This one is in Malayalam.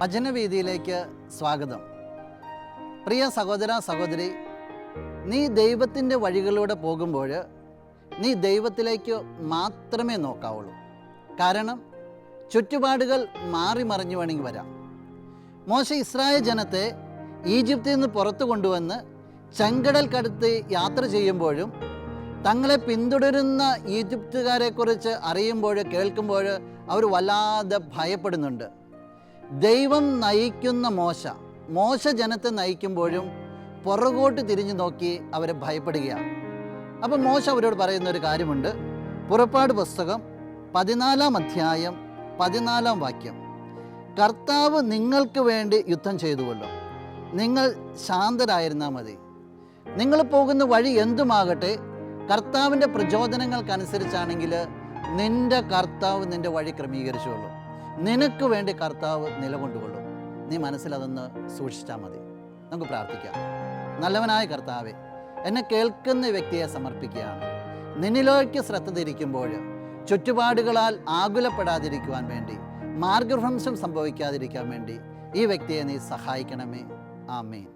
വചനവേദിയിലേക്ക് സ്വാഗതം. പ്രിയ സഹോദര സഹോദരി നീ ദൈവത്തിന്റെ വഴികളിലൂടെ പോകുമ്പോൾ നീ ദൈവത്തിലേക്ക് മാത്രമേ നോക്കാവുള്ളൂ. കാരണം ചുറ്റുപാടുകൾ മാറി മറിഞ്ഞു വേണമെങ്കിൽ വരാം. മോശ ഇസ്രായേൽ ജനത്തെ ഈജിപ്തിൽ നിന്ന് പുറത്തു കൊണ്ടുവന്ന് ചെങ്കടൽ കടുത്ത് യാത്ര ചെയ്യുമ്പോഴും തങ്ങളെ പിന്തുടരുന്ന ഈജിപ്തുകാരെക്കുറിച്ച് അറിയുമ്പോൾ കേൾക്കുമ്പോൾ അവർ വല്ലാതെ ഭയപ്പെടുന്നുണ്ട്. ദൈവം നയിക്കുന്ന മോശ മോശ ജനത്തെ നയിക്കുമ്പോഴും പുറകോട്ട് തിരിഞ്ഞു നോക്കി അവരെ ഭയപ്പെടുകയാണ്. അപ്പം മോശ അവരോട് പറയുന്ന ഒരു കാര്യമുണ്ട്. പുറപ്പാട് പുസ്തകം പതിനാലാം അധ്യായം പതിനാലാം വാക്യം. കർത്താവ് നിങ്ങൾക്ക് വേണ്ടി യുദ്ധം ചെയ്തുവല്ലോ. നിങ്ങൾ ശാന്തരായിരുന്നാൽ മതി. നിങ്ങൾ പോകുന്ന വഴി എന്തുമാകട്ടെ കർത്താവിന്റെ പ്രചോദനങ്ങൾക്കനുസരിച്ചാണെങ്കിൽ നിന്റെ കർത്താവ് നിന്റെ വഴി ക്രമീകരിച്ചുകൊള്ളും. നിനക്ക് വേണ്ടി കർത്താവ് നിലകൊണ്ടുകൊള്ളും. നീ മനസ്സിലതൊന്ന് സൂക്ഷിച്ചാൽ മതി. നമുക്ക് പ്രാർത്ഥിക്കാം. നല്ലവനായ കർത്താവെ എന്നെ കേൾക്കുന്ന വ്യക്തിയെ സമർപ്പിക്കുകയാണ്. നിന്നിലേക്ക് ശ്രദ്ധ തിരിക്കുമ്പോൾ ചുറ്റുപാടുകളാൽ ആകുലപ്പെടാതിരിക്കുവാൻ വേണ്ടി മാർഗഭ്രംശം സംഭവിക്കാതിരിക്കാൻ വേണ്ടി ഈ വ്യക്തിയെ നീ സഹായിക്കണമേ. ആമേൻ.